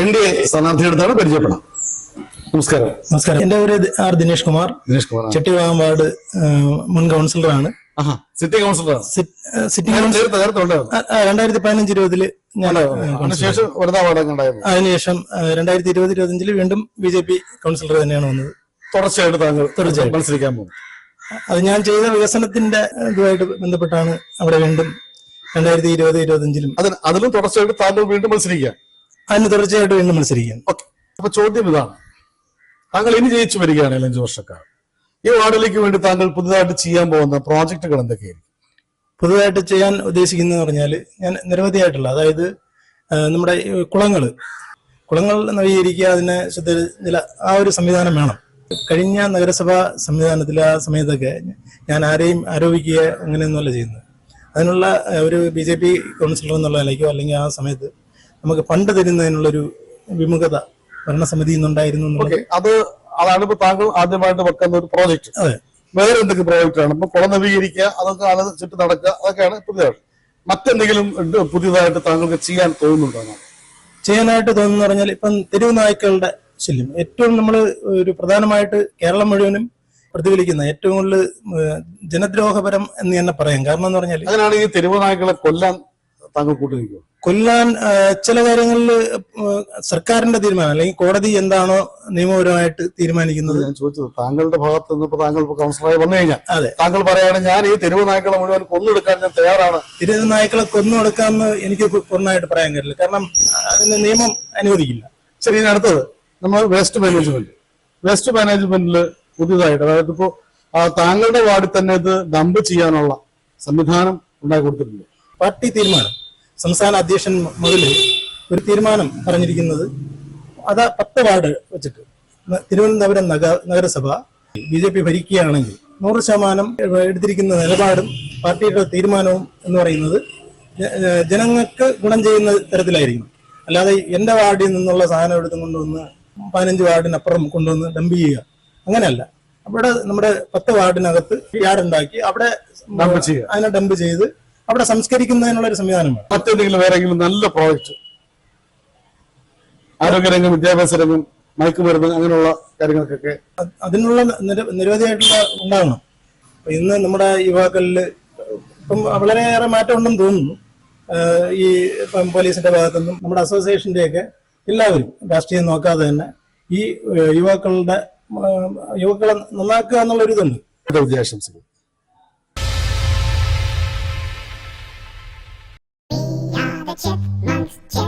N D A സ്ഥാനാർത്ഥിയെടുത്താണ് പരിചയപ്പെടാം നമസ്കാരം. നമസ്കാരം. എന്റെ പേര് ആർ ദിനേഷ് കുമാർ. ദിനേഷ് കുമാർ. ചെട്ടിവാഗം വാർഡ് മുൻ കൗൺസിലറാണ്. സിറ്റി കൗൺസിലറാണ്. സിറ്റി കൗൺസിലർ രണ്ടായിരത്തി പതിനഞ്ച് ഇരുപതിൽ ഞാൻ അതിനുശേഷം രണ്ടായിരത്തി ഇരുപത് ഇരുപത്തിയഞ്ചിൽ വീണ്ടും ബി ജെ പി കൗൺസിലർ തന്നെയാണ് വന്നത്. തുടർച്ചയായിട്ട് താങ്കൾ തുടർച്ചയായിട്ട്. മത്സരിക്കാൻ പോകും അത് ഞാൻ ചെയ്ത വികസനത്തിന്റെ ഇതുമായിട്ട് ബന്ധപ്പെട്ടാണ് അവിടെ വീണ്ടും രണ്ടായിരത്തി ഇരുപത് ഇരുപത്തിയഞ്ചിലും അതിലും തുടർച്ചയായിട്ട് താങ്കൾ വീണ്ടും മത്സരിക്കുക. അതിന് തുടർച്ചയായിട്ട് വീണ്ടും മത്സരിക്കാം. ഓക്കെ. അപ്പൊ ചോദ്യം ഇതാണ് താങ്കൾ ഇനി ജയിച്ചു വരികയാണ് അഞ്ചു വർഷക്കാർ ഈ വാർഡിലേക്ക് വേണ്ടി താങ്കൾ പുതുതായിട്ട് ചെയ്യാൻ പോകുന്ന പ്രോജക്റ്റുകൾ എന്തൊക്കെയായിരിക്കും? പുതുതായിട്ട് ചെയ്യാൻ ഉദ്ദേശിക്കുന്നത് പറഞ്ഞാൽ ഞാൻ നിരവധിയായിട്ടുള്ള അതായത് നമ്മുടെ കുളങ്ങൾ കുളങ്ങൾ നവീകരിക്കുക അതിനെ ശുദ്ധജല ആ ഒരു സംവിധാനം വേണം. കഴിഞ്ഞ നഗരസഭാ സംവിധാനത്തിൽ ആ സമയത്തൊക്കെ ഞാൻ ആരെയും ആരോപിക്കുക അങ്ങനെയൊന്നുമല്ല ചെയ്യുന്നത്. അതിനുള്ള ഒരു ബി ജെ പി കൗൺസിലർ എന്നുള്ള നിലയ്ക്കോ അല്ലെങ്കിൽ ആ സമയത്ത് നമുക്ക് ഫണ്ട് തരുന്നതിനുള്ളൊരു വിമുഖത ഭരണസമിതിയിൽ നിന്നുണ്ടായിരുന്നു അത് അതാണ് ഇപ്പൊ താങ്കൾ ആദ്യമായിട്ട് വെക്കുന്ന ഒരു പ്രോജക്റ്റ്. അതെ. വേറെ എന്തൊക്കെ പ്രോജക്റ്റ് ആണ് ഇപ്പൊ കുളം നവീകരിക്കുക അതൊക്കെ അത് ചുറ്റി നടക്കുക അതൊക്കെയാണ് പുതിയതായിട്ട് മറ്റെന്തെങ്കിലും പുതിയതായിട്ട് താങ്കൾക്ക് ചെയ്യാൻ തോന്നുന്നുണ്ടോ? ചെയ്യാനായിട്ട് തോന്നുന്നു പറഞ്ഞാൽ ഇപ്പം തെരുവ് നായ്ക്കളുടെ ശല്യം. ഏറ്റവും നമ്മൾ ഒരു പ്രധാനമായിട്ട് കേരളം മുഴുവനും പ്രതിഫലിക്കുന്ന ഏറ്റവും കൂടുതൽ ജനദ്രോഹപരം എന്ന് തന്നെ പറയാം. കാരണം എന്ന് പറഞ്ഞാൽ അതിനാണ് ഈ തെരുവ് നായ്ക്കളെ കൊല്ലാൻ താങ്കൾ കൂട്ടുനിൽക്കുമോ? കൊല്ലാൻ ചില കാര്യങ്ങളിൽ സർക്കാരിന്റെ തീരുമാനം അല്ലെങ്കിൽ കോടതി എന്താണോ നിയമപരമായിട്ട് തീരുമാനിക്കുന്നത്. ഞാൻ ചോദിച്ചത് താങ്കളുടെ ഭാഗത്ത് നിന്ന് ഇപ്പൊ താങ്കൾ ഇപ്പൊ കൗൺസിലറായി വന്നു കഴിഞ്ഞാൽ അതെ. താങ്കൾ പറയാണ് ഞാൻ ഈ തെരുവ് നായ്ക്കളെ മുഴുവൻ കൊന്നെടുക്കാൻ ഞാൻ തയ്യാറാണ്. തെരുവ് നായ്ക്കളെ കൊന്നു കൊടുക്കാമെന്ന് എനിക്ക് പൂർണമായിട്ട് പറയാൻ കഴിയില്ല. കാരണം അതിന് നിയമം അനുവദിക്കില്ല. ശരി ഇനി അടുത്തത്. നമ്മൾ വേസ്റ്റ് മാനേജ്മെന്റ് വേസ്റ്റ് മാനേജ്മെന്റിൽ പുതിയതായിട്ട് അതായത് ഇപ്പോ താങ്കളുടെ വാർഡിൽ തന്നെ ഇത് ഡംപ് ചെയ്യാനുള്ള സംവിധാനം ഉണ്ടാക്കി കൊടുത്തിട്ടുണ്ട്. പാർട്ടി തീരുമാനം. സംസ്ഥാന അധ്യക്ഷൻ മുതൽ ഒരു തീരുമാനം പറഞ്ഞിരിക്കുന്നത്. അത് പത്ത് വാർഡ് വെച്ചിട്ട്. തിരുവനന്തപുരം നഗ നഗരസഭ ബി ജെ പി ഭരിക്കുകയാണെങ്കിൽ നൂറ് ശതമാനം എടുത്തിരിക്കുന്ന നിലപാടും പാർട്ടിയുടെ തീരുമാനവും എന്ന് പറയുന്നത് ജനങ്ങൾക്ക് ഗുണം ചെയ്യുന്ന തരത്തിലായിരിക്കും അല്ലാതെ എന്റെ വാർഡിൽ നിന്നുള്ള സാധനം എടുത്തും കൊണ്ടുവന്ന് പതിനഞ്ച് വാർഡിനപ്പുറം കൊണ്ടുവന്ന് ഡംപ് ചെയ്യുക അങ്ങനെയല്ല. അവിടെ നമ്മുടെ പത്ത് വാർഡിനകത്ത് യാർഡ് ഉണ്ടാക്കി അവിടെ അതിനെ ഡംപ് ചെയ്ത് അവിടെ സംസ്കരിക്കുന്നതിനുള്ള ഒരു സംവിധാനം വേണം മറ്റെന്തെങ്കിലും വേറെ നല്ല പ്രോജക്റ്റ് ആരോഗ്യരംഗം വിദ്യാഭ്യാസ രംഗം മയക്കുമരുന്ന് അങ്ങനെയുള്ള കാര്യങ്ങൾക്കൊക്കെ അതിനുള്ള നിര- നിരവധിയായിട്ടുള്ള ഉണ്ടാകണം ഇന്ന് നമ്മുടെ യുവാക്കളിൽ ഇപ്പം വളരെയേറെ മാറ്റം ഉണ്ടെന്ന് തോന്നുന്നു ഈ ഇപ്പം പോലീസിന്റെ ഭാഗത്തുനിന്നും നമ്മുടെ അസോസിയേഷന്റെയൊക്കെ എല്ലാവരും രാഷ്ട്രീയം നോക്കാതെ തന്നെ ഈ യുവാക്കളുടെ യുവാക്കളെ നന്നാക്കുക എന്നുള്ളൊരു ഇതുണ്ട് എന്റെ വിജയാശംസകൾ chipmunks, chipmunks.